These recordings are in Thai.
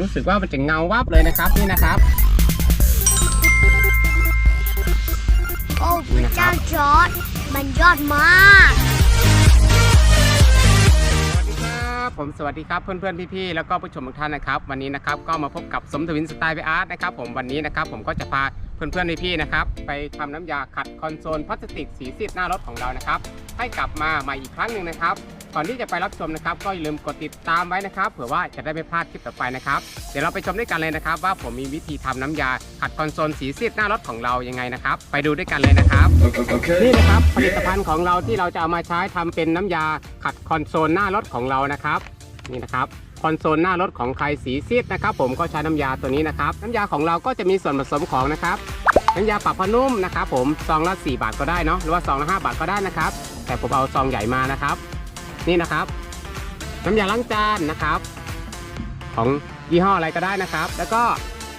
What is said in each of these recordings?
รู้สึกว่ามันจะเงาวับเลยนะครับนี่นะครับโอ้พระเจ้าจอร์ดมันยอดมากสวัสดีครับผมสวัสดีครับเพื่อนๆพี่ๆแล้วก็ผู้ชมทุกท่านนะครับ วันนี้นะครับก็มาพบกับสมทวินสไตล์ไปอาร์ตนะครับผมวันนี้นะครับผมก็จะพาเพื่อนๆพี่ๆนะครับไปทำน้ำยาขัดคอนโซลพลาสติกสีซีดหน้ารถของเรานะครับให้กลับมาใหม่อีกครั้งหนึ่งนะครับ ก่อนที่จะไปรับชมนะครับ ก็อย่าลืมกดติดตามไว้นะครับ เผื่อว่าจะได้ไม่พลาดคลิปต่อไปนะครับ เดี๋ยวเราไปชมด้วยกันเลยนะครับ ว่าผมมีวิธีทำน้ำยาขัดคอนโซลสีซีดหน้ารถของเรายังไงนะครับ ไปดูด้วยกันเลยนะครับ Okay. นี่นะครับผลิตภัณฑ์ของเราที่เราจะเอามาใช้ทำเป็นน้ำยาขัดคอนโซลหน้ารถของเรานะครับ นี่นะครับคอนโซลหน้ารถของใครสีซีดนะครับ ผมก็ใช้น้ำยาตัวนี้นะครับ น้ำยาของเราก็จะมีส่วนผสมของนะครับน้ำยาปรับผ้านุ่มนะครับผมซองละ 4 บาทก็ได้เนาะหรือว่าซองละ 5 บาทก็ได้นะครับ แต่ผมเอาซองใหญ่มานะครับ นี่นะครับ น้ำยาล้างจานนะครับ ของยี่ห้ออะไรก็ได้นะครับ แล้วก็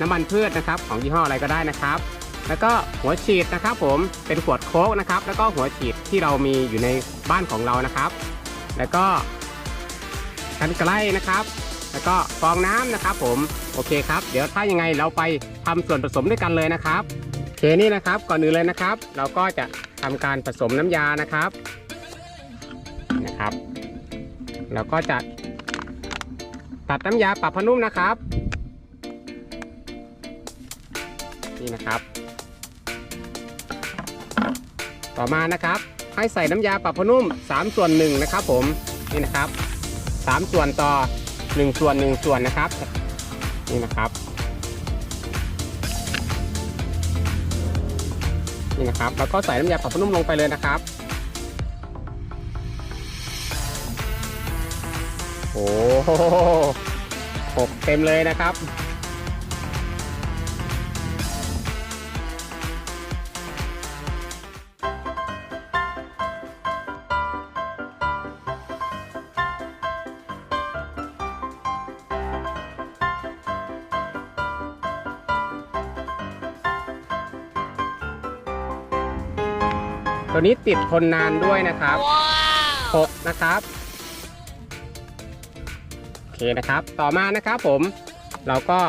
น้ำมันพืชนะครับ ของยี่ห้ออะไรก็ได้นะครับ แล้วก็หัวฉีดนะครับ ผมเป็นขวดโค้กนะครับ แล้วก็หัวฉีดที่เรามีอยู่ในบ้านของเรานะครับ แล้วก็กันไกลนะครับ แล้วก็ฟองน้ำนะครับ ผมโอเคครับ เดี๋ยวถ้ายังไงเราไปทำส่วนผสมด้วยกันเลยนะครับโอเคนี่นะครับก่อนอื่นเลยนะครับ เราก็จะทำการผสมน้ำยานะครับ เราก็จะตัดน้ำยาปรับผ้านุ่มนะครับ นี่นะครับ ต่อมานะครับ ให้ใส่น้ำยาปรับผ้านุ่ม 3 ส่วน1นะครับผมนี่นะครับ 3 ส่วนต่อ 1 ส่วน 1 ส่วนนะครับ นี่นะครับนี่นะครับ แล้วก็ใส่น้ำยาปรับผ้านุ่มลงไปเลยนะครับ โอ้โหหกเต็มเลยนะครับ ตัวนี้ติดทนนานด้วยนะครับหกนะครับโอ เคนะครับ ต่อมานะครับผมเราก็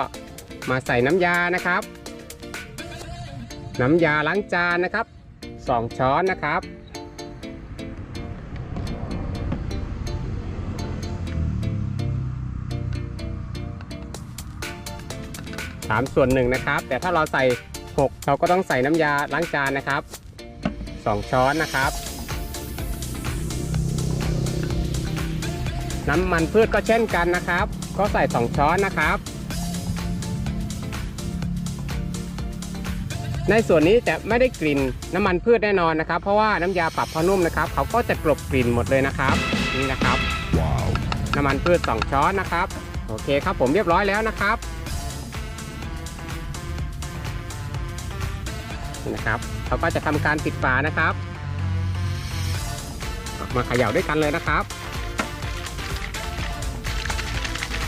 มาใส่น้ำยานะครับ น้ำยาล้างจานนะครับ 2 ช้อนนะครับ สามส่วนหนึ่งนะครับ แต่ถ้าเราใส่ 6 เราก็ต้องใส่น้ำยาล้างจานนะครับ 2 ช้อนนะครับ น้ำมันพืชก็เช่นกันนะครับ ก็ใส่ 2 ช้อนนะครับ ในส่วนนี้จะไม่ได้กลิ่นน้ำมันพืชแน่นอนนะครับ เพราะว่าน้ำยาปรับผ้านุ่มนะครับ เขาก็จะกลบกลิ่นหมดเลยนะครับนี่นะครับน้ำมันพืช 2 ช้อนนะครับ โอเคครับผมเรียบร้อยแล้วนะครับนี่นะครับเขาก็จะทำการปิดฝานะครับ มาเขย่าด้วยกันเลยนะครับ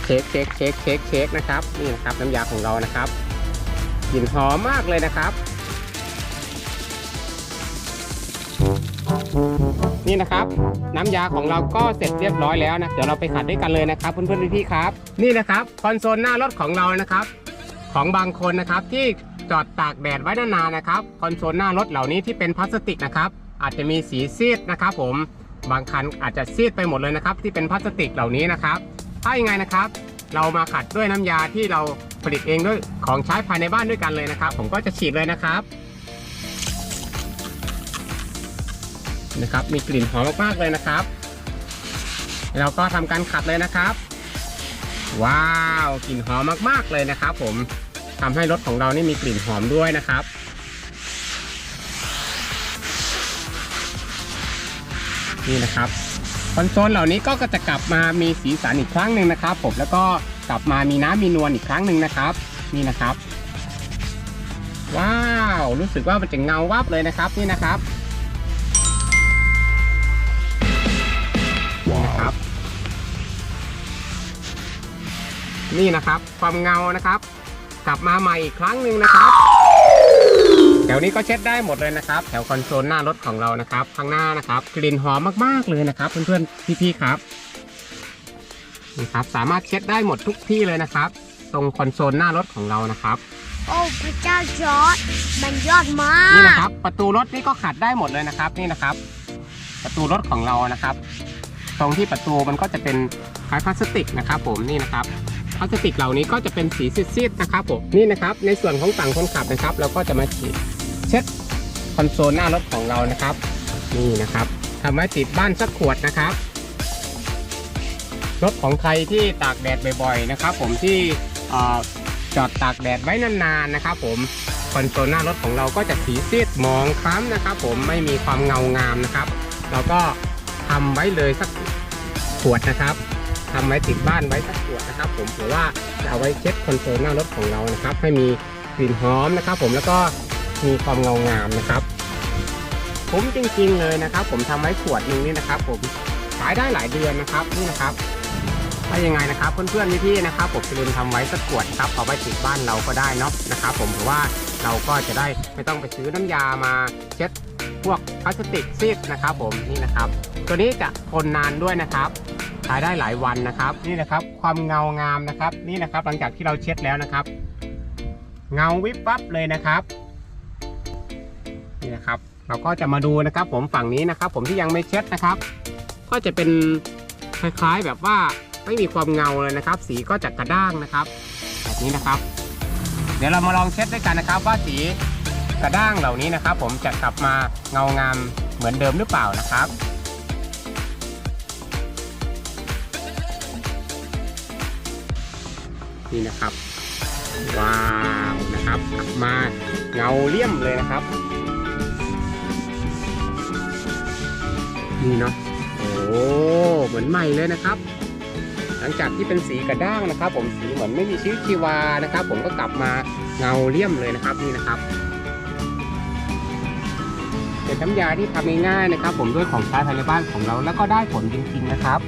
ช็คเช็คเช็คเช็คเช็คนะครับนี่นะครับน้ำยาของเรานะครับกลิ่นหอมมากเลยนะครับ นี่นะครับ น้ำยาของเราก็เสร็จเรียบร้อยแล้วนะเดี๋ยวเราไปขัดด้วยกันเลยนะครับเพื่อนๆพี่ๆครับ นี่นะครับคอนโซลหน้ารถของเรานะครับ ของบางคนนะครับที่จอดตากแดดไว้นานๆนะครับคอนโซลหน้ารถเหล่านี้ที่เป็นพลาสติกนะครับอาจจะมีสีซีดนะครับ ผมบางคันอาจจะซีดไปหมดเลยนะครับ ที่เป็นพลาสติกเหล่านี้นะครับ ถ้ายังไงนะครับ เรามาขัดด้วยน้ำยาที่เราผลิตเองด้วยของใช้ภายในบ้านด้วยกันเลยนะครับ ผมก็จะฉีดเลยนะครับนะครับ มีกลิ่นหอมมากๆเลยนะครับ เราก็ทำการขัดเลยนะครับ ว้าวกลิ่นหอมมากๆเลยนะครับ ผมทำให้รถของเรานี่มีกลิ่นหอมด้วยนะครับนี่นะครับ อนโซลเหล่านี้ก็จะกลับมามีสีสันอีกครั้งหนึ่งนะครับ ผมแล้วก็กลับมามีน้ำมีนวลอีกครั้งหนึ่งนะครับ นี่นะครับ ว้าว รู้สึกว่ามันจะเงาวับเลยนะครับนี่นะครับนี่นะครับ นี่นะครับความเงานะครับ กลับมาใหม่อีกครั้งหนึ่งนะครับ แถวนี้ก็เช็ดได้หมดเลยนะครับ แถวคอนโซลหน้ารถของเรานะครับข้างหน้านะครับ กลิ่นหอมมากๆเลยนะครับเพื่อนๆพี่ๆครับนี่ครับ สามารถเช็ดได้หมดทุกที่เลยนะครับ ตรงคอนโซลหน้ารถของเรานะครับ โอ้พระเจ้าจอร์ดมันยอดมานี่กนะครับ ประตูรถนี่ก็ขัดได้หมดเลยนะครับนี่นะครับ ประตูรถของเรานะครับ ตรงที่ประตูมันก็จะเป็นคล้ายพลาสติกนะครับผมนี่นะครับพลาสติกเหล่านี้ก็จะเป็นสีซีดๆนะครับผมนี่นะครับ ในส่วนของฝั่งคนขับนะครับ เราก็จะมาฉีด เช็ดคอนโซลหน้ารถของเรานะครับ นี่นะครับทำไว้ติดบ้านสักขวดนะครับ รถของใครที่ตากแดดบ่อยๆนะครับ ผมที่จอดตากแดดไว้นานๆนะครับ ผมคอนโซลหน้ารถของเราก็จะสีซีดมองคล้ำนะครับ ผมไม่มีความเงางามนะครับ เราก็ทำไว้เลยสักขวดนะครับทำไว้ติดบ้านไว้สักขวดนะครับ ผมเผื่อว่าจะเอาไว้เช็ดคอนโซลหน้ารถของเรานะครับ ให้มีกลิ่นหอมนะครับ ผมแล้วก็ มีความเงางามนะครับ ผมจริงๆเลยนะครับ ผมทำไว้ขวดหนึ่งนี่นะครับ ผมขายได้หลายเดือนนะครับนี่นะครับถ้ายังไงนะครับ เพื่อนๆพี่ๆนะครับ ผมจะลืมทำไว้สักขวดครับเอาไว้ติดบ้านเราก็ได้เนาะนะครับ ผมเพราะว่าเราก็จะได้ไม่ต้องไปซื้อน้ำยามาเช็ดพวกพลาสติกซีดนะครับ ผมนี่นะครับ ตัวนี้จะทนนานด้วยนะครับขายได้หลายวันนะครับ นี่นะครับ ความเงางามนะครับ นี่นะครับ หลังจากที่เราเช็ดแล้วนะครับ เงาวิบวับเลยนะครับ นี่นะครับ เราก็จะมาดูนะครับ ผมฝั่งนี้นะครับ ผมที่ยังไม่เช็ดนะครับ ก็จะเป็นคล้ายๆแบบว่าไม่มีความเงาเลยนะครับ สีก็จะกระด้างนะครับ แบบนี้นะครับ เดี๋ยวเรามาลองเช็ดด้วยกันนะครับ ว่าสีกระด้างเหล่านี้นะครับ ผมจะกลับมาเงางามเหมือนเดิมหรือเปล่านะครับนี่นะครับว้าวนะครับกลับมาเงาเลี่ยมเลยนะครับ นี่เนาะโอ้เหมือนใหม่เลยนะครับ หลังจากที่เป็นสีกระด้างนะครับ ผมสีเหมือนไม่มีชีวิตชีวานะครับ ผมก็กลับมาเงาเลี่ยมเลยนะครับนี่นะครับเป็นน้ำยาที่ทำง่ายๆนะครับ ผมด้วยของใช้ภายในบ้านของเราแล้วก็ได้ผลจริงๆนะครับ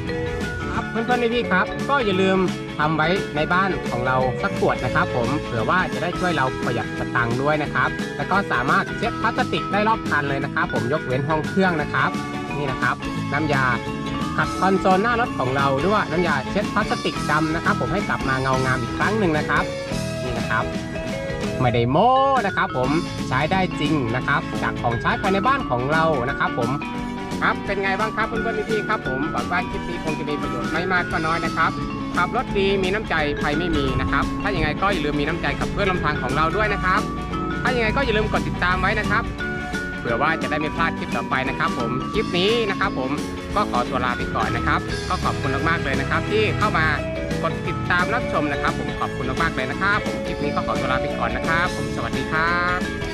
ครับเพื่อนๆพี่ๆครับ ก็อย่าลืมทำไว้ในบ้านของเราสักขวดนะครับ ผมเผื่อว่าจะได้ช่วยเราประหยัดสตังค์ด้วยนะครับ แล้วก็สามารถเช็ดพลาสติกได้รอบคันเลยนะครับ ผมยกเว้นห้องเครื่องนะครับ นี่นะครับ น้ำยาขัดคอนโซลหน้ารถของเราด้วยน้ำยาเช็ดพลาสติกดำนะครับ ผมให้กลับมาเงางามอีกครั้งหนึ่งนะครับ นี่นะครับไม่ได้โม้นะครับ ผมใช้ได้จริงนะครับ จากของใช้ภายในบ้านของเรานะครับ ผมครับเป็นไงบ้างครับเพื่อนๆพี่ๆครับผมหวังว่าคลิปนี้คงจะมีประโยชน์ไม่มากก็น้อยนะครับขับรถดีมีน้ำใจภัยไม่มีนะครับ ถ้าอย่างไรก็อย่าลืมมีน้ำใจกับเพื่อนลำทางของเราด้วยนะครับ ถ้าอย่างไรก็อย่าลืมกดติดตามไว้นะครับ เผื่อว่าจะได้ไม่พลาดคลิปต่อไปนะครับผมคลิปนี้นะครับผมก็ขอตัวลาไปก่อนนะครับก็ขอบคุณมากๆเลยนะครับ ที่เข้ามากดติดตามรับชมนะครับ ผมขอบคุณมากๆเลยนะครับ ผมคลิปนี้ก็ขอตัวลาไปก่อนนะครับ ผมสวัสดีครับ